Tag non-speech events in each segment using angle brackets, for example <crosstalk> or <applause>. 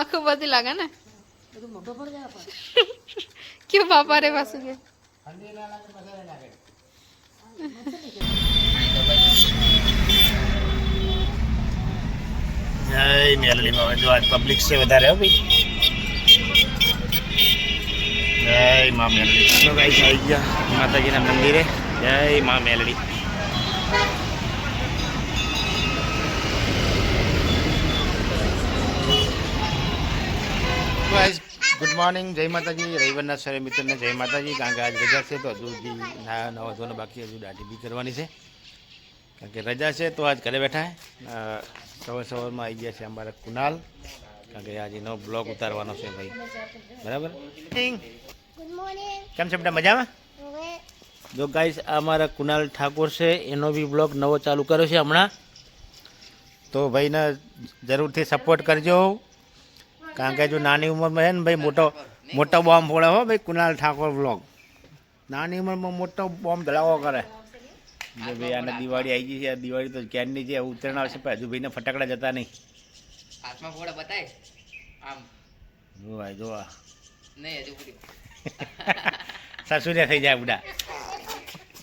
આંખો બધી લાગે ને કેવું બાપા રે પાછું કે જય મેલડીમાં જો આજ પબ્લિક છે વધારે હો ભાઈ જય મા મેલડી ચલો ગાઈસ આવી ગયા માતાજીના મંદિરે જય મા મેલડી મોર્નિંગ જય માતાજી. રવિવારના સરે મિત્રને જય માતાજી. કારણ કે આજ રજા છે તો હજુ હજી ના નવા ધોને બાકી હજુ દાઢી બી કરવાની છે. કારણ કે રજા છે તો આજ ઘરે બેઠા સવાર સવારમાં આવી ગયા છે અમારા કુનાલ. કારણ કે આજે નવો બ્લોગ ઉતારવાનો છે ભાઈ. બરાબર? કેમ છે બેટા? મજામાં? જો ગાઈસ અમારા કુનાલ ઠાકોર છે એનો બી બ્લોગ નવો ચાલુ કર્યો છે હમણાં. તો ભાઈને જરૂરથી સપોર્ટ કરજો. કારણ કે જો નાની ઉંમરમાં છે ને ભાઈ મોટો મોટો બોમ્બ ફોડે હો ભાઈ કુનાલ ઠાકોર બ્લોગ નાની ઉંમરમાં મોટો બોમ્બ ધડાવો કરે. જો ભાઈ આને દિવાળી આવી ગઈ છે દિવાળી તો ક્યારની છે ઉત્તરાયણ આવશે પણ હજુ ભાઈને ફટાકડા જતા નહીં. હાથમાં ફોડે બતાય? આમ. જો ભાઈ જો આ. નહીં હજુ પૂરી <laughs> <laughs> સસુરિયા થઈ જાય બુડા.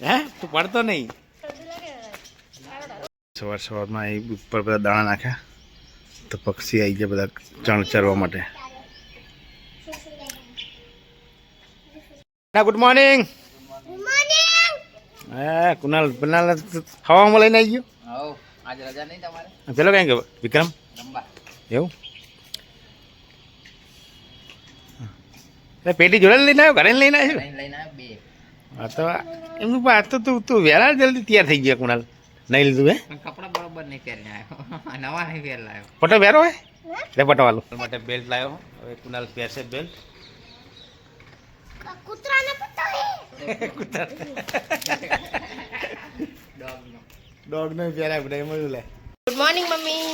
હે? તું પડતો નહીં. સવાર સવારમાં એ ઉપર બધા દાણા નાખ્યા. તો પક્ષી આવી ગયા બધા ચણ ચરવા માટે. ગુડ મોર્નિંગ હા કુનાલ બનાલ હવામાં લઈને આવી ગયો? હવ આજ રજા નહીં તમારે? પેલો કઈ ગયો? વિક્રમ? એવું? એ પેટી જોડે લઈને આવ્યો ઘરે લઈને આવ્યો? હા તો એમનું પણ આ તો તું તું વહેલા જલ્દી તૈયાર થઈ ગયા કુણાલ નહીં લીધું હે? નહીં પહેરીને આવ્યો. <laughs> નવા નહીં પહેર લાવ્યો. પટો પહેરો હે? લે પટો વાલો માટે બેલ્ટ લાવ્યો. હવે કુનાલ પહેરશે બેલ્ટ ડોગનો ડોગ ને પહેરાય બધા એમ લે? Good morning mummy.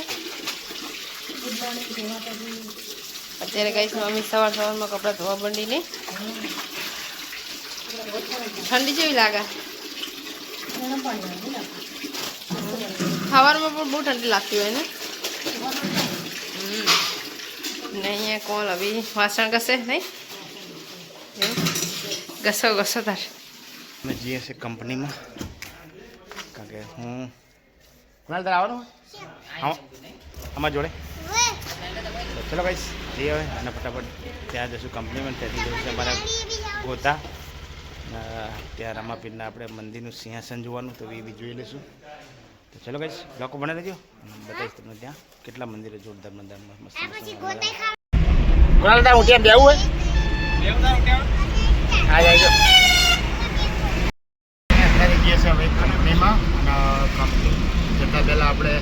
અત્યારે ગઈ મમ્મી સવાર સવારમાં કપડાં ધોવા બંડીને ઠંડી જેવી લાગે. સવારમાં પણ બહુ ઠંડી લાગતી હોય ને? નહીં અહીંયા કોણ અભી વાસણ ઘસે નહીં? ઘસો ઘસો તાર. અમે જઈએ છીએ કંપનીમાં. કારણ કે હું કુણાલ તારે આવવાનું? આમાં જોડે. ચલો ભાઈ જઈએ હવે અને ફટાફટ ત્યાં જશું કંપનીમાં. ત્યાંથી જવું છે અમારા ગોતા. ત્યાં રામાપીરના આપણે મંદિરનું સિંહાસન જોવાનું, તો એ બી જોઈ લઈશું. તો ચલો કહીશ લોકો ભણે રહેજો. બતાવીશ તમને ત્યાં કેટલા મંદિરો જોરદાર મંદિર મસ્ત કુણાલ તાર હું ત્યાં બેવું હોય? હા જાય અત્યારે જઈએ છીએ હવે કંપનીમાં જતાં પહેલાં આપણે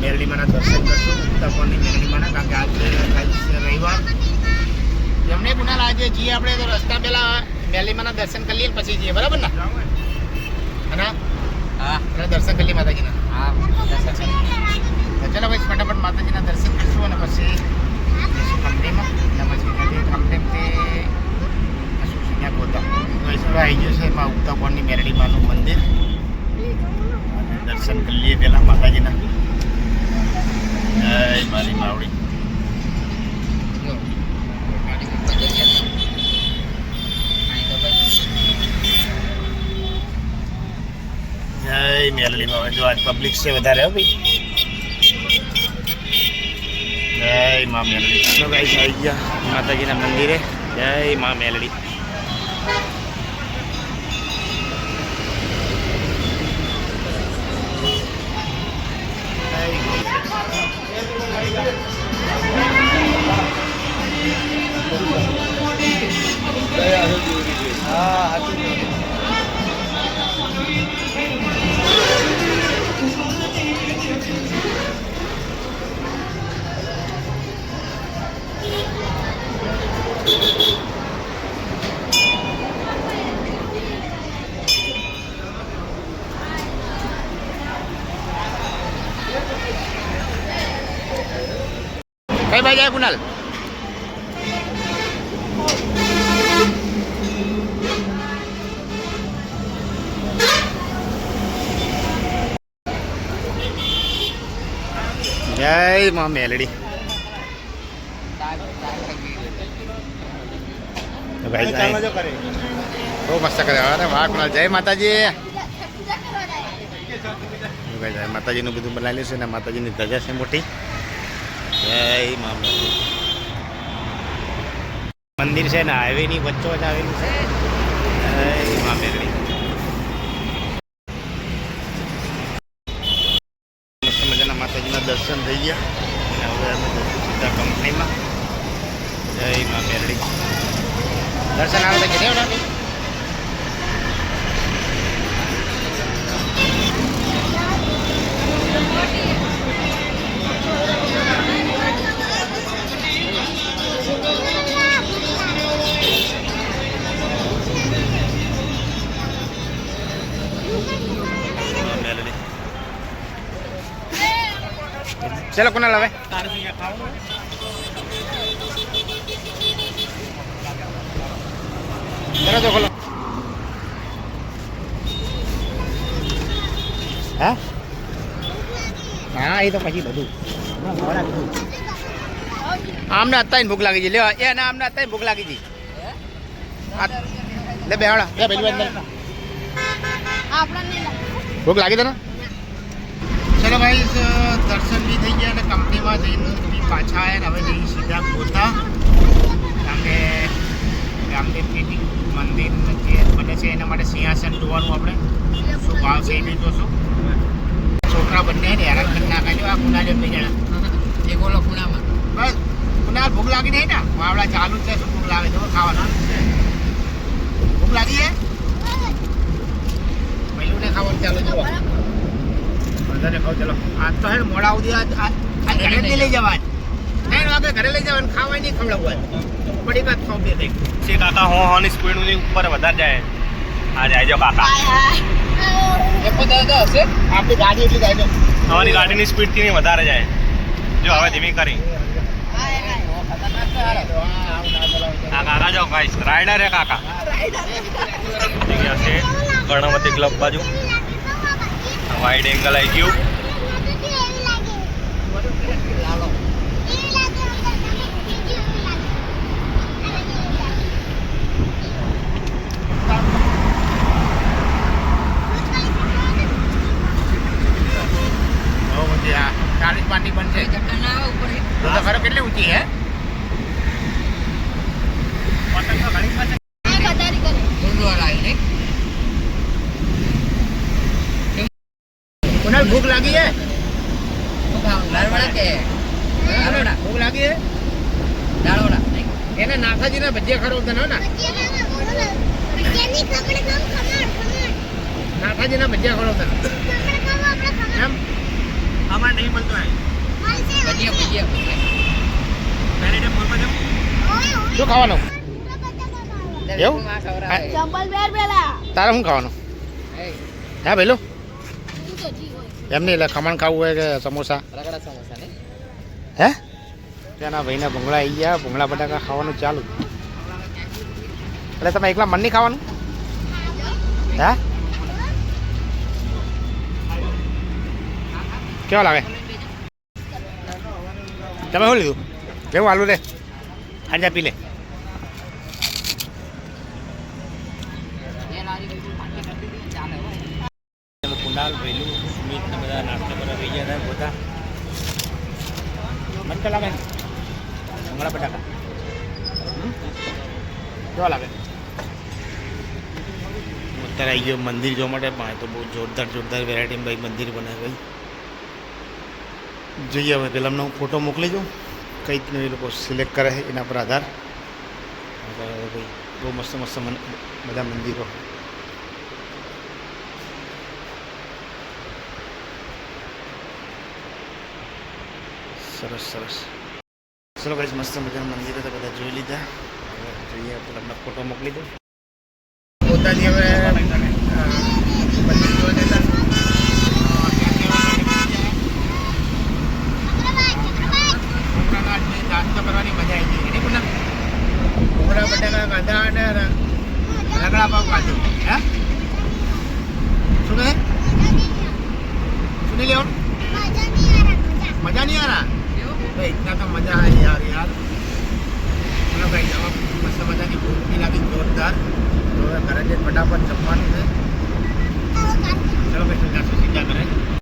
મેરડીમાના દર્શન કરશું તપોની મેરડીમાના કારણ કે આજે રવિવાર. એમને કુનાલ આજે જઈએ આપણે તો રસ્તા પહેલાં મેરડીમાના દર્શન કરી લઈએ પછી જઈએ બરાબર ને? અને હા દર્શન કરી માતાજીના. હા દર્શન ચલો ભાઈ ફટાફટ માતાજીના દર્શન કરીશું અને પછી કંપનીમાં અને પછી કંપનીથી જઈશું ત્યાં ગોતા વૈષ્ણવ આવી ગયું છે એમાં ઉગતા કોણની મેરડીમાનું મંદિર. દર્શન કરી લઈએ પહેલાં માતાજીના. જય મારી માવડી જો ગાડી ઉપર જઈ ગયા અહીં તો ભાઈ જય મેરડીમાં જો આજ પબ્લિક છે વધારે હો ભાઈ. જય મા મેલડી. ચલો ગાઈસ આવી ગયા માતાજીના મંદિરે. જય મા મેલડી. હા બાજુ જાય કુનાલ જય માં મેલડી બહુ મસ્ત કરે અરે વાહ કુણાલ જય માતાજી જય માતાજીનું બધું બનાવેલું છે ને માતાજીની ધજા છે મોટી મંદિર છે ને, હાઈવેની જ આવેલું છે. મસ્ત મજાના માતાજીના દર્શન થઈ ગયા. અને હવે અમે જઈશું સીધા કંપનીમાં. જય મા મેરડી દર્શન આવે તો કીધું ને મેલડી ચલો કોના લાવે? કરો તો ખોલો. હા? હા એ તો પછી બધું. આમને અત્યારે ભૂખ લાગી છે. લેવા એ ના આમને અત્યારે ભૂખ લાગી આ- લે બેહાડા. અંદર ભૂખ લાગી તને? ચલો ભાઈ દર્શન બી થઈ ગયા અને કંપનીમાં જઈને બી પાછા આવ્યા હવે જઈ સીધા ગોતા. કારણ કે રામદેવ પીઠી મંદિર જે બને છે એના માટે સિંહાસન જોવાનું આપણે. શું ભાવ છે એ બી જોશું. છોકરા બંને ને હેરાન કરી નાખાય છે. આ કુનાલે બે જણા. એ બોલો ખૂણામાં બસ કુનાલ ભૂખ લાગી નહીં ને? વાવડા ચાલુ છે શું ભૂખ લાગે? છે ખાવાનું. ભૂખ લાગી છે? પહેલું ને ખાવાનું ચાલુ જુઓ બધાને ખાવ ચલો. આજ તો હે મોડા સુધી આજ ઘરે નહીં લઈ જવા ત્રણ વાગે ઘરે લઈ જવાનું ખાવાય નહીં ખવડાવવા પડી વાત ખાવ બે થઈ છે કાકા હો હોની સ્પીડની ઉપર વધારે જાય. આ જાય જો કાકા. એક દાદા હશે. આપણી ગાડી એટલી જાય છે. અમારી ગાડીની સ્પીડથી નહીં વધારે જાય. જો હવે ધીમી કરી. કાકા જો ગાઈસ રાઈડર હે કાકા. છે કર્ણવતી ક્લબ બાજુ. વાઇડ એંગલ આવી ગયું લાલો બહુ ઊંચી આ ચાલીસ પાટી બંધ છે ચક્કર ના આવે ઉપર તો તો ખરો કેટલી ઊંચી હે ઊંડો લાગે નહીં કુનાલ ભૂખ લાગી હે શું ખાવાનું લાલવાળા કે લાલવાળા ભૂખ લાગી હે દાળવાળા એને નાથાજીના ભજીયા ખરો તને ને નાથાજીના ભજીયા ખરો તને એમ અમાર નહીં મળતો હે ભજીયા ભજીયા. શું ખાવાનું. દસ એવું? માં ખવડાવે. તારે શું ખાવાનું? હા. પેલું એમ નહીં એટલે ખમણ ખાવું હોય કે સમોસા? રગડા સમોસા નહીં. હે? ત્યાંના ભાઈના ભૂંગળા આવી ગયા. ભૂંગળા બટાકા ખાવાનું ચાલુ. એટલે તમે એકલા મન નહીં ખાવાનું? હે? કેવો લાગે? તમે શું લીધું? કેવું આલુ રે? આજા પી લે. કુંડાલ ભૈલું બધા નાસ્તા બધા થઈ ગયા હતા પોતા મન ને. ભૂંગળા બટાકા હમ? કેવા લાગે અત્યારે આવી ગયો મંદિર જોવા માટે પણ આ તો બહુ જોરદાર જોરદાર વેરાયટી ભાઈ મંદિર બનાવે ભાઈ જોઈએ હવે પેલા અમને હું ફોટો મોકલી દઉં કઈ રીતનું એ લોકો સિલેક્ટ કરે છે એના પર આધાર હવે ભાઈ બહુ મસ્ત મસ્ત મન- બધા મંદિરો સરસ સરસ ચલો ભાઈ મસ્ત મજાના મંદિર તો બધા જોઈ લીધા. હવે જોઈએ આપણે ફોટો મોકલી દઉં. પોતાની હવે મંદિર કરવાની મજા આવી ગઈ. ભૂંગળા બટાકા કાંદા અને રગડા પાવ ખાધું હે? શું કહે? શું નહીં લેવાનું મજા નહીં આ भाई इतना तो मज़ा है यार यार चलो भाई जब मस्त मज़ा की भूख भी लगी जोरदार तो घर के फटाफट जमવાનું છે ચલો ભાઈ સીધા સીધા કરે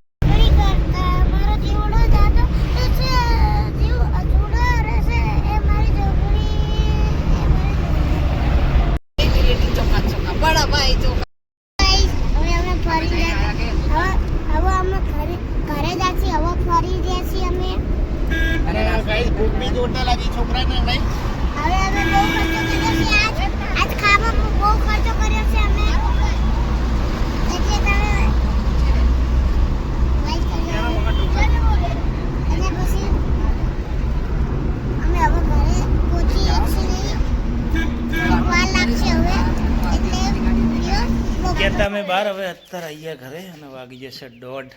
બહાર હવે અત્યારે અહીંયા ઘરે અને વાગી જશે દોઢ.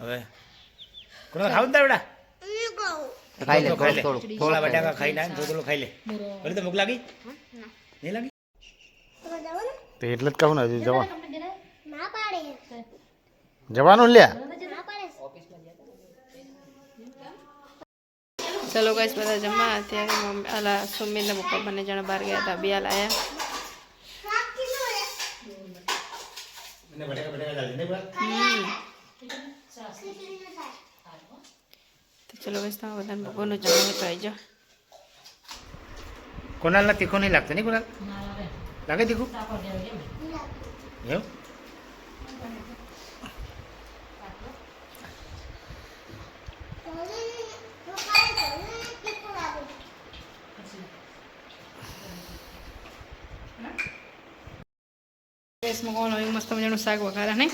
હવે. કોણ ખાવું તાર બેટા? ખાઈ લે ખાઈ લે. થોડું બટાકા ખાઈ ના થોડું થોડું ખાઈ લે. બોલે તો ભૂખ લાગી? નહીં લાગી? તો એટલે જ કહું ને હજુ જવા જવાનું લ્યા ચલો ગાઈસ બધા જમા અત્યારે મમ્મી અલા સુમિત ને પપ્પા બંને જણા બહાર ગયા હતા. બિયાલ આયા બટાકા બટાકા ચાલશે બરાબર હમ તો ચલો ગાઈસ તમે બધાને બપોરનું જમવાનું તો આવી જાઓ કોનાલના તીખું નહીં લાગતું નહીં કોનાલ લાગે તીખું એવું ગેસમાં કોણ હોય મસ્ત મજાનું શાક વઘારા નહીં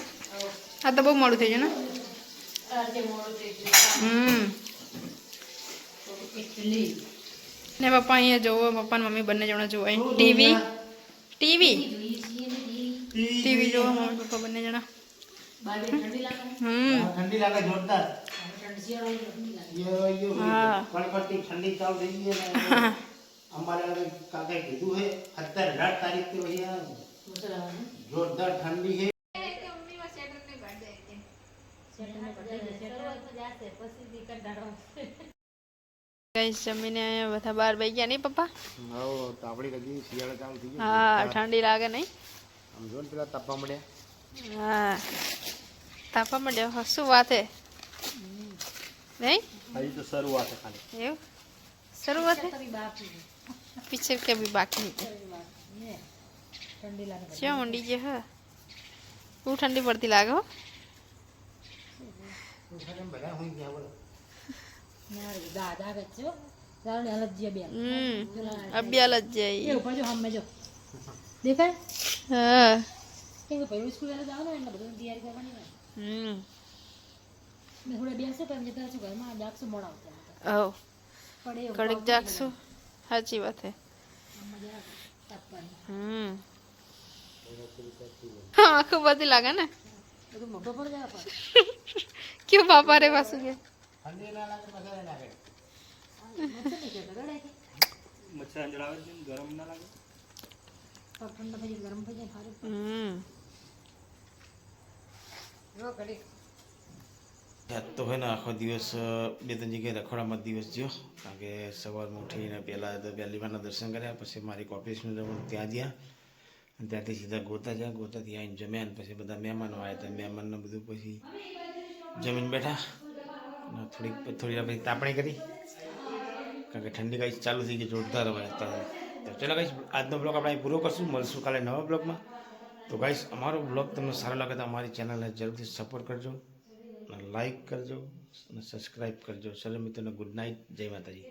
આ તો બહુ મોડું થઈ ગયું ને હમ ને પપ્પા અહીંયા જોવો પપ્પા ને મમ્મી બંને જણા જોવો અહીં ટીવી ટીવી ટીવી જોવો મમ્મી પપ્પા બંને જણા હમ ઠંડી લાગે જોરદાર હા કડકડતી ઠંડી ચાલુ થઈ ગઈ અને અમારે હવે કાકાએ કીધું છે અત્યારે રાત તારીખ તો અહીંયા જોરદાર ઠંડી છે ગાઈસ જમીને અહીંયા બધા બહાર બેસી ગયા નહીં પપ્પા હવ તાપડી લગી શિયાળો ચાલુ થઈ ગયો હા ઠંડી લાગે નહીં આમ જો ને પેલા તાપવા મળ્યા હા તાપા માંડ્યો હો, શું વાત હે નહીં હજી તો શરૂઆત છે ખાલી એવું શરૂઆત હે પિક્ચર કે भी બાકી है। ક્યાં ઊંડી છે હા બહુ ઠંડી પડતી લાગે હો બધા હોઈ ગયા બોલો હમ અભ્યાલ જ જાય દેખાય હા કેમ કે ભાઈ સ્કૂલ વહેલા જવાનું એટલે બધું તૈયારી કરવાની હોય હમ મેં થોડા બેસો પણ જતા છું ઘરમાં જાગશું મોડા આવતા ઓ પડે એવું કડીક જાગશું સાચી વાત હે તાપવાનું હમ હા આખું બધી લાગે ને બધું મોટો પડી જાય પણ ક્યું બાપા રે પાછું કે ઠંડી ના લાગે મજા ના લાગે મચ્છર નહીં કરતા રડાય કે મચ્છર અંજડાવે છે ને ગરમ ના લાગે પગ ઠંડા થઈ જાય ગરમ થઈ જાય સારું હમ આજ તો હોય ને આખો દિવસ અ, બે ત્રણ જગ્યાએ રખોડામાં જ દિવસ ગયો કારણ કે સવારમાં ઉઠીને પહેલાં તો પહેલીવારના દર્શન કર્યા પછી મારી ઓફિસનું જવાનું ત્યાં ગયા અને ત્યાંથી સીધા ગોતા ગયા ગોતાથી આવીને જમ્યા પછી બધા મહેમાનો આવ્યા હતા મહેમાનને બધું પછી જમીન બેઠા. થોડીક થોડી પછી તાપણી કરી. કારણ કે ઠંડી કાંઈ ચાલુ થઈ ગઈ, જોરદાર હવે તો ચલો ગાઈશ આજનો બ્લોગ આપણે પૂરો કરશું. મળશું કાલે નવા બ્લોગમાં. તો ગાઈશ અમારો બ્લોગ તમને સારો લાગે તો અમારી ચેનલને જરૂરથી સપોર્ટ કરજો. અને લાઈક કરજો અને સબસ્ક્રાઈબ કરજો. ચલો મિત્રોને ગુડ નાઇટ જય માતાજી.